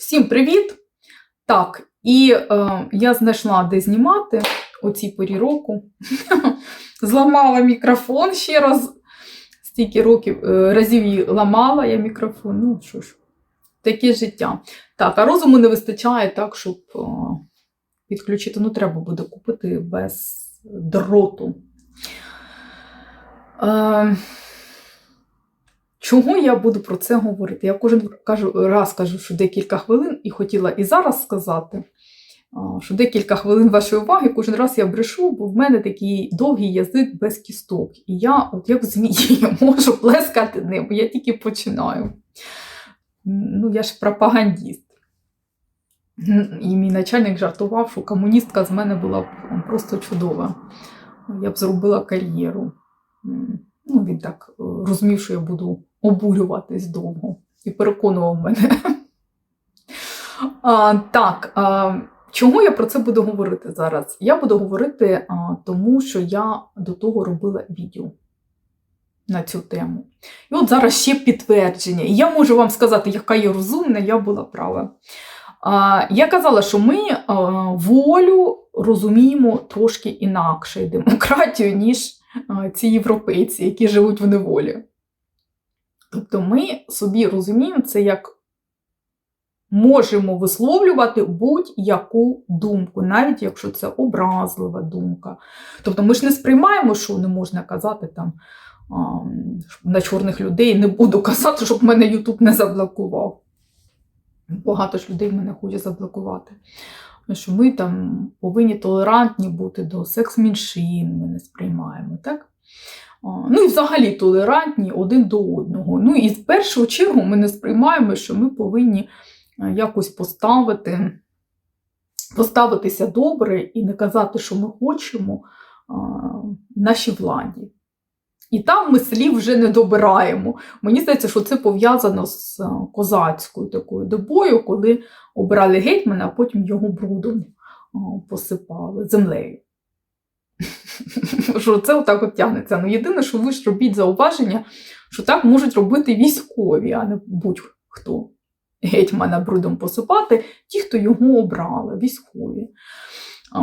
Всім привіт! Так, і е, я знайшла, де знімати у цій порі року. Зламала мікрофон ще раз. Стільки років е, разів її ламала я мікрофон. Ну що ж, таке життя. Так, а розуму не вистачає так, щоб е, підключити. Ну, треба буде купити без дроту. Е, Чого я буду про це говорити? Я кожен кажу, раз кажу, що декілька хвилин, і хотіла і зараз сказати, що декілька хвилин вашої уваги, кожен раз я брешу, бо в мене такий довгий язик без кісток. І я, от як змії, можу плескати ним, я тільки починаю. Ну, я ж пропагандіст. І мій начальник жартував, що комуністка з мене була б просто чудова. Я б зробила кар'єру. Ну, він так е, розумів, що я буду обурюватись довго і переконував мене. А, так, а, чого я про це буду говорити зараз? Я буду говорити, а, тому що я до того робила відео на цю тему. І от зараз ще підтвердження. І я можу вам сказати, яка я розумна, я була права. А, я казала, що ми а, волю розуміємо трошки інакше демократію, ніж а, ці європейці, які живуть в неволі. Тобто ми собі розуміємо це як можемо висловлювати будь-яку думку, навіть якщо це образлива думка. Тобто ми ж не сприймаємо, що не можна казати там на чорних людей, не буду казати, щоб мене Ютуб не заблокував. Багато ж людей мене хоче заблокувати. Що ми там повинні толерантні бути до секс-меншин, ми не сприймаємо, так? Ну і взагалі толерантні один до одного. Ну і в першу чергу ми не сприймаємо, що ми повинні якось поставити, поставитися добре і не казати, що ми хочемо нашій владі. І там ми слів вже не добираємо. Мені здається, що це пов'язано з козацькою такою добою, коли обирали гетьмана, а потім його брудом посипали землею. Що це отак от тягнеться. Ну, єдине, що ви ж робіть зауваження, що так можуть робити військові, а не будь-хто гетьмана брудом посипати, ті, хто його обрали, військові. А,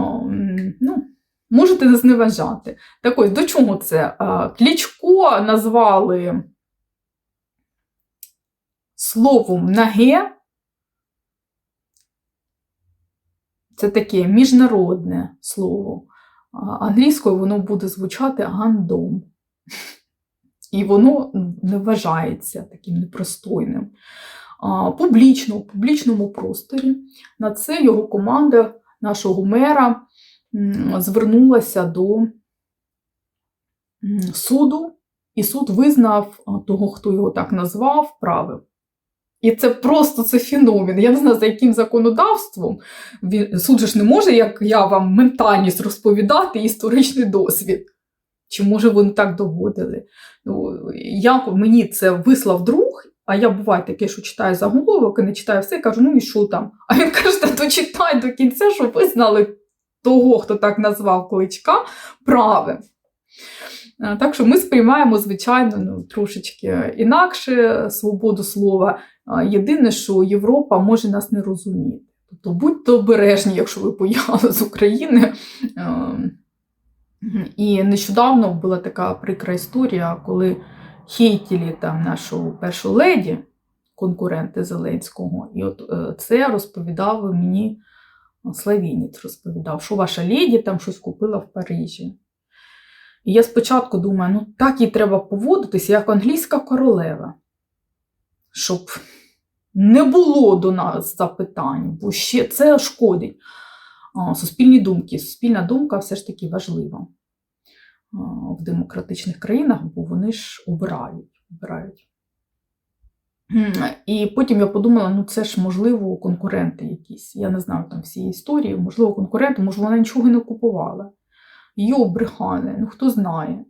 ну, Можете не зневажати. Так ось, до чого це? А, Клічко назвали словом наге. Це таке міжнародне слово. Англійською воно буде звучати гандом. І воно не вважається таким непростойним. Публічно, в публічному просторі на це його команда нашого мера звернулася до суду, і суд визнав того, хто його так назвав, правим. І це просто це феномен. Я не знаю, за яким законодавством. Суд же ж не може, як я вам ментальність розповідати історичний досвід. Чи може вони так доводили? Ну, як мені це вислав друг, а я буває таке, що читаю заголовок і не читаю все, і кажу, ну і що там? А він каже, та дочитай до кінця, щоб ви знали того, хто так назвав кличка, правим. Так що ми сприймаємо, звичайно, ну, трошечки інакше свободу слова. Єдине, що Європа може нас не розуміти. Тобто будьте обережні, якщо ви поїхали з України. І нещодавно була така прикра історія, коли хейтілі там нашу першу леді, конкуренти Зеленського, і от е, це розповідав мені Славінець, розповідав, що ваша леді там щось купила в Парижі. І я спочатку думаю, ну так їй треба поводитися, як англійська королева, щоб не було до нас запитань, бо ще це шкодить. Суспільні думки. Суспільна думка все ж таки важлива в демократичних країнах, бо вони ж обирають. обирають. І потім я подумала, ну це ж, можливо, конкуренти якісь. Я не знаю там всі історії, можливо, конкуренти, можливо, вона нічого не купувала. Її обрехали, ну хто знає.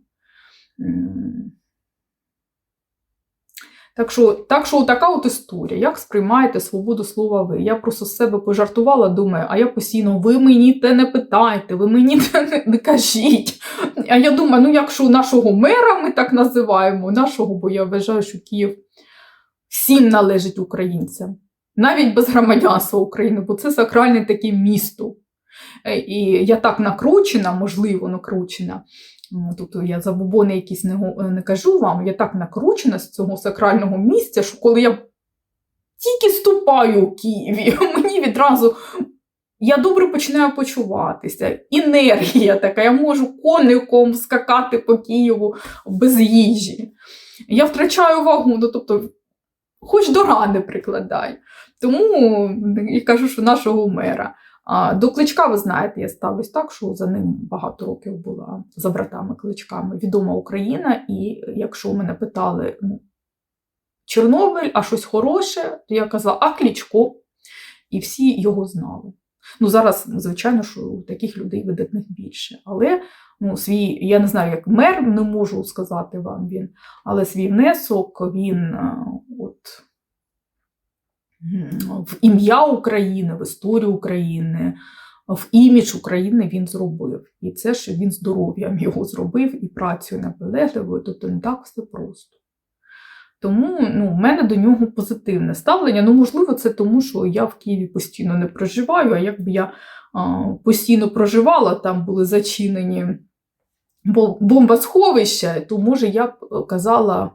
Так що, так що така от історія. Як сприймаєте свободу слова ви? Я просто з себе пожартувала, думаю, а я постійно, ви мені те не питайте, ви мені те не, не кажіть. А я думаю, ну якщо нашого мера ми так називаємо, нашого, бо я вважаю, що Київ всім належить українцям. навіть без громадянства України, бо це сакральне таке місто. Е, І я так накручена, можливо, накручена. Тобто я забобони якісь не, не кажу вам, я так накручена з цього сакрального місця, що коли я тільки ступаю у Києві, мені відразу я добре починаю почуватися. Енергія така, я можу коником скакати по Києву без їжі. Я втрачаю вагу, ну тобто, хоч до рани прикладай. Тому і кажу, що нашого мера. До кличка, ви знаєте, я ставлюсь так, що за ним багато років була за братами кличками відома Україна. І якщо мене питали, ну, Чорнобиль, а щось хороше, то я казала, а Кличко. І всі його знали. Ну, зараз, звичайно, що у таких людей видатних більше. Але ну, свій, я не знаю, як мер, не можу сказати вам він, але свій внесок він е, от, в ім'я України, в історію України, в імідж України він зробив. І це ж він здоров'ям його зробив і працею наполегливою, тобто не так все просто. Тому ну, в мене до нього позитивне ставлення. Ну, можливо, це тому, що я в Києві постійно не проживаю, а якби я а, постійно проживала, там були зачинені бомбосховища, то може я б е, казала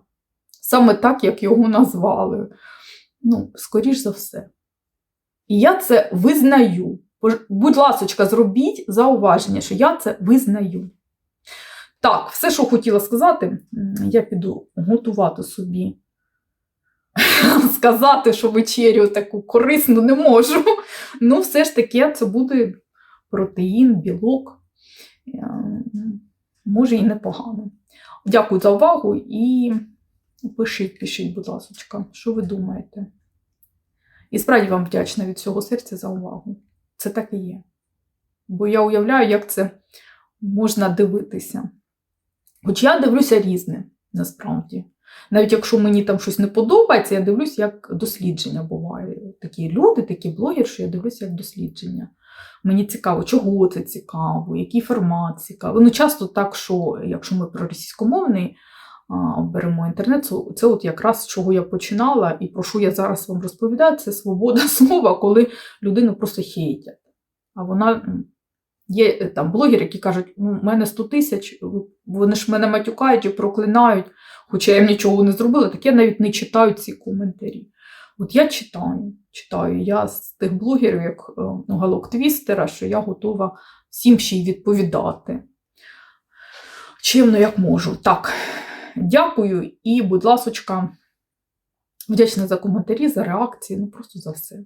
саме так, як його назвали. Ну, скоріш за все. І я це визнаю. Будь ласочка, зробіть зауваження, що я це визнаю. Так, все, що хотіла сказати, я піду готувати собі. Сказати, що вечерю таку корисну не можу. Ну, все ж таки, це буде протеїн, білок. Е, Може і непогано. Дякую за увагу і пишіть, пишіть, будь ласка, що ви думаєте. І справді вам вдячна від всього серця за увагу. Це так і є. Бо я уявляю, як це можна дивитися. Хоч я дивлюся різне, насправді. Навіть якщо мені там щось не подобається, я дивлюсь, як дослідження буває. Такі люди, такі блогери, що я дивлюся як дослідження. Мені цікаво, чого це цікаво, який формат цікавий. Ну, часто так, що якщо ми про російськомовний а, беремо інтернет, це, це от якраз з чого я починала і про що я зараз вам розповідаю, це свобода слова, коли людину просто хейтять. А вона є е, там блогери, які кажуть, ну, в мене 100 тисяч, вони ж мене матюкають і проклинають, хоча я їм нічого не зробила, так я навіть не читаю ці коментарі. От я читаю, читаю. Я з тих блогерів, як е, ну, Галок Твістера, що я готова всім ще й відповідати. Чимно як можу. Так, дякую і, будь ласочка, вдячна за коментарі, за реакції, ну просто за все.